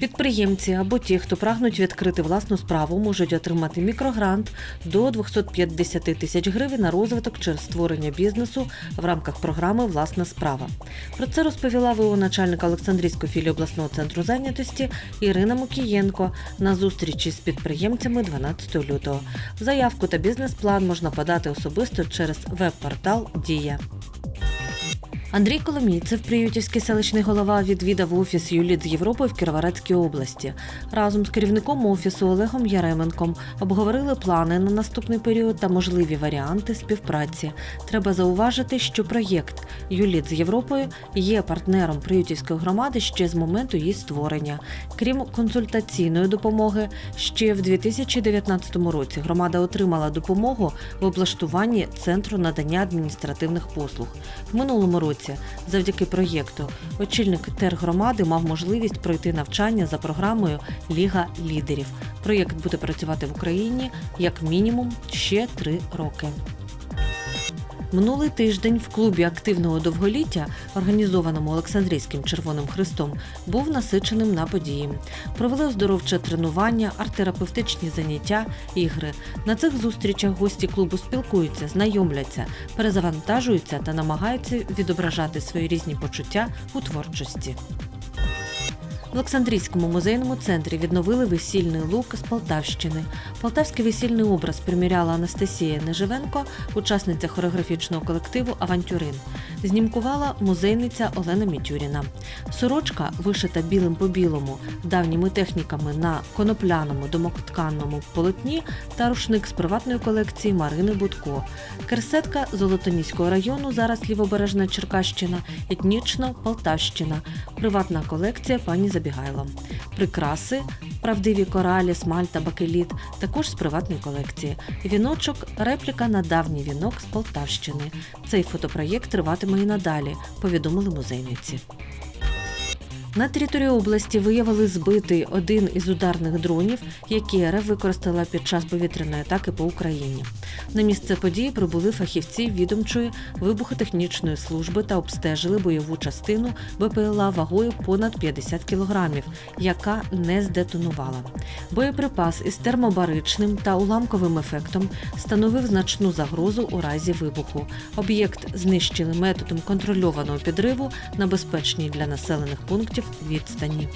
Підприємці або ті, хто прагнуть відкрити власну справу, можуть отримати мікрогрант до 250 тисяч гривень на розвиток через створення бізнесу в рамках програми Власна справа. Про це розповіла ВО начальника Олександрійської філії обласного центру зайнятості Ірина Мукієнко на зустрічі з підприємцями 12 лютого. Заявку та бізнес-план можна подати особисто через веб-портал Дія. Андрій Коломійцев, приютівський селищний голова, відвідав офіс Юліт Європи в Кіровоградській області. Разом з керівником офісу Олегом Яременком обговорили плани на наступний період та можливі варіанти співпраці. Треба зауважити, що проєкт Юліт з Європою є партнером приютівської громади ще з моменту її створення. Крім консультаційної допомоги, ще в 2019 році громада отримала допомогу в облаштуванні центру надання адміністративних послуг. В минулому році, завдяки проєкту, очільник тергромади мав можливість пройти навчання за програмою Ліга лідерів. Проєкт буде працювати в Україні як мінімум ще три роки. Минулий тиждень в клубі активного довголіття, організованому Олександрійським Червоним Христом, був насиченим на події. Провели оздоровче тренування, арт-терапевтичні заняття, ігри. На цих зустрічах гості клубу спілкуються, знайомляться, перезавантажуються та намагаються відображати свої різні почуття у творчості. В Олександрійському музейному центрі відновили весільний лук з Полтавщини. Полтавський весільний образ приміряла Анастасія Неживенко, учасниця хореографічного колективу Авантюрин. Знімкувала музейниця Олена Мітюріна. Сорочка, вишита білим по білому, давніми техніками на конопляному домотканному полотні та рушник з приватної колекції Марини Будко. Керсетка Золотоніського району, зараз лівобережна Черкащина, етнічно Полтавщина, приватна колекція пані Забігайло. Прикраси, правдиві коралі, смаль та бакеліт, також з приватної колекції. Віночок репліка на давній вінок з Полтавщини. Цей фотопроєкт триватиме і надалі, повідомили музейниці. На території області виявили збитий один із ударних дронів, які РФ використала під час повітряної атаки по Україні. На місце події прибули фахівці відомчої вибухотехнічної служби та обстежили бойову частину БПЛА вагою понад 50 кілограмів, яка не здетонувала. Боєприпас із термобаричним та уламковим ефектом становив значну загрозу у разі вибуху. Об'єкт знищили методом контрольованого підриву на безпечній для населених пунктів відстані.